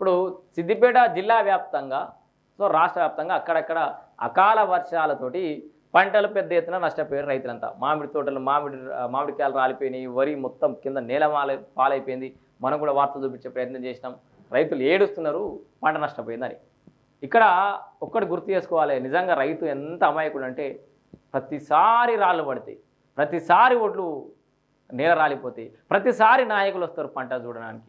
ఇప్పుడు సిద్దిపేట జిల్లా వ్యాప్తంగా సో రాష్ట్ర వ్యాప్తంగా అక్కడక్కడ అకాల వర్షాలతోటి పంటలు పెద్ద ఎత్తున నష్టపోయారు రైతులంతా. మామిడి తోటలు మామిడి మామిడికాయలు రాలిపోయినాయి వరి మొత్తం కింద నేలమాల పాలైపోయింది. మనం కూడా వార్తలు చూపించే ప్రయత్నం చేసినాం. రైతులు ఏడుస్తున్నారు పంట నష్టపోయిందని. ఇక్కడ ఒక్కటి గుర్తు చేసుకోవాలి నిజంగా రైతు ఎంత అమాయకుడు అంటే ప్రతిసారి రాళ్ళు పడతాయి ప్రతిసారి ఒడ్లు నేల రాలిపోతాయి ప్రతిసారి నాయకులు వస్తారు పంట చూడడానికి.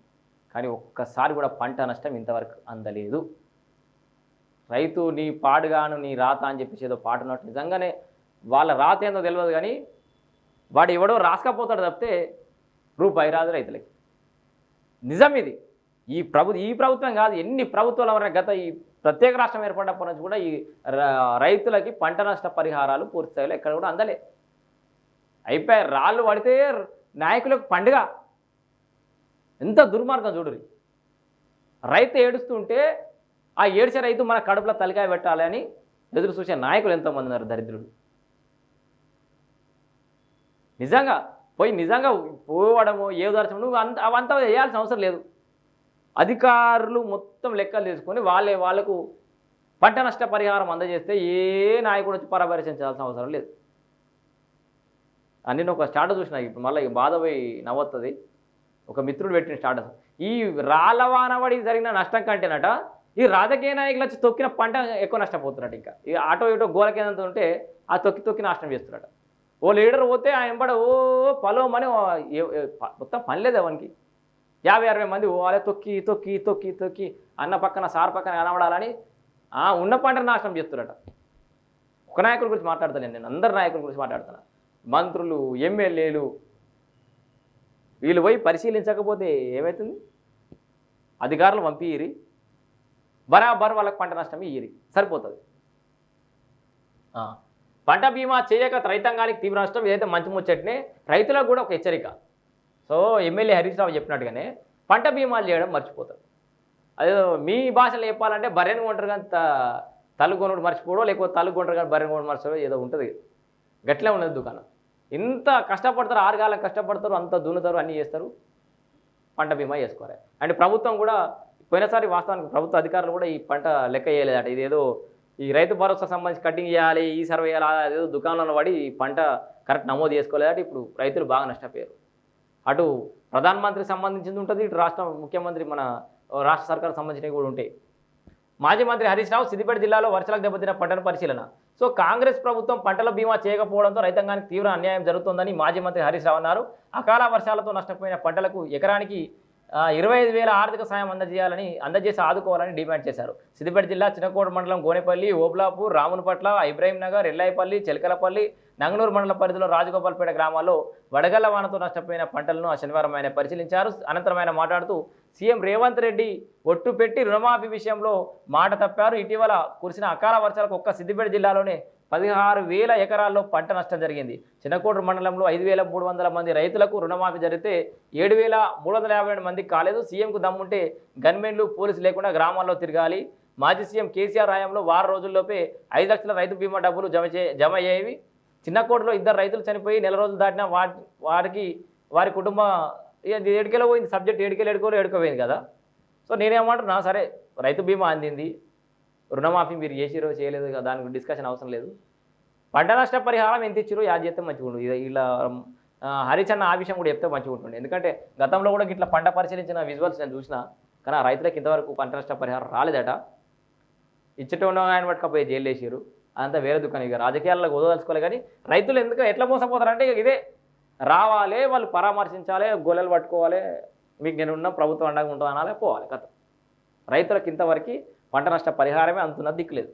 కానీ ఒక్కసారి కూడా పంట నష్టం ఇంతవరకు అందలేదు. రైతు నీ పాడుగాను నీ రాత అని చెప్పేసి ఏదో పాట ఉన్నట్టు నిజంగానే వాళ్ళ రాత ఏందో తెలియదు కానీ వాడు ఎవడో రాసుకపోతాడు తప్పితే రూపాయి రాదు రైతులకి. నిజం ఇది. ఈ ప్రభు ఈ ప్రభుత్వం కాదు ఎన్ని ప్రభుత్వాలు ఎవరైనా గత ఈ ప్రత్యేక రాష్ట్రం ఏర్పడినప్పటి నుంచి కూడా ఈ ర- రైతులకి పంట నష్ట పరిహారాలు పూర్తి స్థాయిలో ఎక్కడ కూడా అందలే. అయిపోయి రాళ్ళు పడితే నాయకులకు పండుగ. ఎంత దుర్మార్గం చూడరు రైతు ఏడుస్తుంటే ఆ ఏడిచే రైతు మన కడుపులో తలకాయ పెట్టాలి అని ఎదురు చూసే నాయకులు ఎంతోమంది ఉన్నారు దరిద్రులు. నిజంగా పోయి నిజంగా పోవడము ఏ దర్శనం నువ్వు అంత అవంతా చేయాల్సిన అవసరం లేదు. అధికారులు మొత్తం లెక్కలు తీసుకొని వాళ్ళే వాళ్ళకు పంట నష్ట పరిహారం అందజేస్తే ఏ నాయకుడు వచ్చి పరామర్శించాల్సిన అవసరం లేదు. అని నేను ఒక స్టార్ట్ చూసిన ఇప్పుడు మళ్ళీ బాధ పోయి నవ్వుతుంది ఒక మిత్రుడు పెట్టిన స్టాటస్. ఈ రాళ్ళవానబడి జరిగిన నష్టం కంటేనట ఈ రాజకీయ నాయకులు వచ్చి తొక్కిన పంట ఎక్కువ నష్టపోతున్నట్టు ఇంకా. ఈ ఆటో ఇటో గోల కేంద్రంతో ఉంటే ఆ తొక్కి తొక్కి నాశనం చేస్తున్నాడు ఓ లీడర్ పోతే ఆయన పడ ఓ పలోమని ప- మొత్తం పని లేదు అవనికి యాభై అరవై మంది ఓలే తొక్కి తొక్కి తొక్కి తొక్కి అన్న పక్కన సార్ పక్కన కనబడాలని ఆ ఉన్న పంటను నాశనం చేస్తున్నారట ఒక నాయకుల గురించి మాట్లాడతాను నేను అందరి నాయకుల గురించి మాట్లాడుతున్నాను మంత్రులు ఎమ్మెల్యేలు వీళ్ళు పోయి పరిశీలించకపోతే ఏమవుతుంది అధికారులు పంపియ్యి బరాబర్ వాళ్ళకి పంట నష్టం ఇయ్యి సరిపోతుంది. పంట బీమా చేయక రైతాంగానికి తీవ్ర నష్టం. ఏదైతే మంచి ముచ్చట్నే రైతులకు కూడా ఒక హెచ్చరిక. సో ఎమ్మెల్యే హరీష్ రావు చెప్పినట్టుగానే పంట బీమాలు చేయడం మర్చిపోతారు. అదే మీ భాషలో చెప్పాలంటే బర్రెని కొంటారు కానీ త- తల్లు కొనుడు మర్చిపోవడం లేకపోతే తల్లు కొంటారు కానీ బర్రెని కొనుడు మర్చిపోవడం ఏదో ఉంటుంది. గట్లే ఉండదు దుకాణం. ఇంత కష్టపడతారు ఆరు కష్టపడతారు అంత దున్నుతారు అన్నీ చేస్తారు. పంట బీమా చేసుకోవాలి. అండ్ ప్రభుత్వం కూడా పోయినసారి వాస్తవానికి ప్రభుత్వ అధికారులు కూడా ఈ పంట లెక్క చేయలేదట ఇదేదో ఈ రైతు భరోసా సంబంధించి కటింగ్ చేయాలి ఈ సర్వే చేయాలి అదేదో దుకాణంలో పడి ఈ పంట కరెక్ట్ నమోదు చేసుకోలేదట ఇప్పుడు రైతులు బాగా నష్టపోయారు. అటు ప్రధానమంత్రి సంబంధించింది ఉంటుంది ఇటు రాష్ట్ర ముఖ్యమంత్రి మన రాష్ట్ర సర్కార్ సంబంధించినవి కూడా ఉంటాయి. మాజీ మంత్రి హరీష్ రావు సిద్దిపేట జిల్లాలో వర్షాలకు దెబ్బతిన్న పంటను పరిశీలన. సో కాంగ్రెస్ ప్రభుత్వం పంటల బీమా చేయకపోవడంతో రైతాంగానికి తీవ్ర అన్యాయం జరుగుతుందని మాజీ మంత్రి హరీష్ రావు అన్నారు. అకాల వర్షాలతో నష్టపోయిన పంటలకు ఎకరానికి ఇరవై ఐదు వేల ఆర్థిక సాయం అందజేయాలని అందజేసి ఆదుకోవాలని డిమాండ్ చేశారు. సిద్దిపేట జిల్లా చిన్నకోట మండలం గోనెపల్లి ఓబ్లాపూర్ రామునిపట్ల ఇబ్రాహీంనగర్ ఎల్లాయిపల్లి చిలకలపల్లి నంగనూరు మండల పరిధిలో రాజగోపాల్పేట గ్రామాల్లో వడగళ్ళ వానతో నష్టపోయిన పంటలను ఆ శనివారం ఆయన పరిశీలించారు. అనంతరం ఆయన మాట్లాడుతూ సీఎం రేవంత్ రెడ్డి ఒట్టు పెట్టి రుణమాఫీ విషయంలో మాట తప్పారు. ఇటీవల కురిసిన అకాల వర్షాలకు ఒక్క సిద్దిపేట జిల్లాలోనే పదిహారు వేల ఎకరాల్లో పంట నష్టం జరిగింది. చిన్నకోట మండలంలో ఐదు వేల మూడు వందల మంది రైతులకు రుణమాఫీ జరిగితే ఏడు వేల మూడు వందల యాభై ఏడు మందికి కాలేదు. సీఎంకు దమ్ముంటే గన్మెన్లు పోలీసు లేకుండా గ్రామాల్లో తిరగాలి. మాజీ సీఎం కేసీఆర్ హయాంలో వారం రోజుల్లోపే ఐదు లక్షల రైతు బీమా డబ్బులు జమ చే జమ అయ్యేవి. చిన్నకోటలో ఇద్దరు రైతులు చనిపోయి నెల రోజులు దాటినా వాటి వారికి వారి కుటుంబ ఇది పోయింది సబ్జెక్ట్ ఏడుకెళ్ళి ఏడుకోలో ఏడుకోపోయింది కదా. సో నేనేమంటున్నా సరే రైతు బీమా అందింది. రుణమాఫీ మీరు చేసిరో చేయలేదు దానికి డిస్కషన్ అవసరం లేదు. పంట నష్ట పరిహారం ఎంత ఇచ్చిరో యాడ్ చేస్తే మంచిగా ఇది ఇలా హరిచన్న ఆ విషయం కూడా చెప్తే మంచిగా ఉంటుంది ఎందుకంటే గతంలో కూడా ఇట్లా పంట పరిశీలించిన విజువల్స్ నేను చూసిన కానీ ఆ రైతులకు ఇంతవరకు పంట నష్ట పరిహారం రాలేదట. ఇచ్చటోన్న ఆయన పట్టుకపోయి జైలు వేసారు అదంతా వేరే దుకాణం. ఇక రాజకీయాల్లో వదదలుచుకోలే కానీ రైతులు ఎందుకు ఎట్లా మోసపోతారంటే ఇక ఇదే. రావాలి వాళ్ళు పరామర్శించాలి గొల్లలు పట్టుకోవాలి. మీకు నేను ఉన్న ప్రభుత్వం అండగా ఉంటుంది అనాలి పోవాలి కథ. రైతులకు ఇంతవరకు పంట నష్ట పరిహారమే అంతున్నది దిక్కులేదు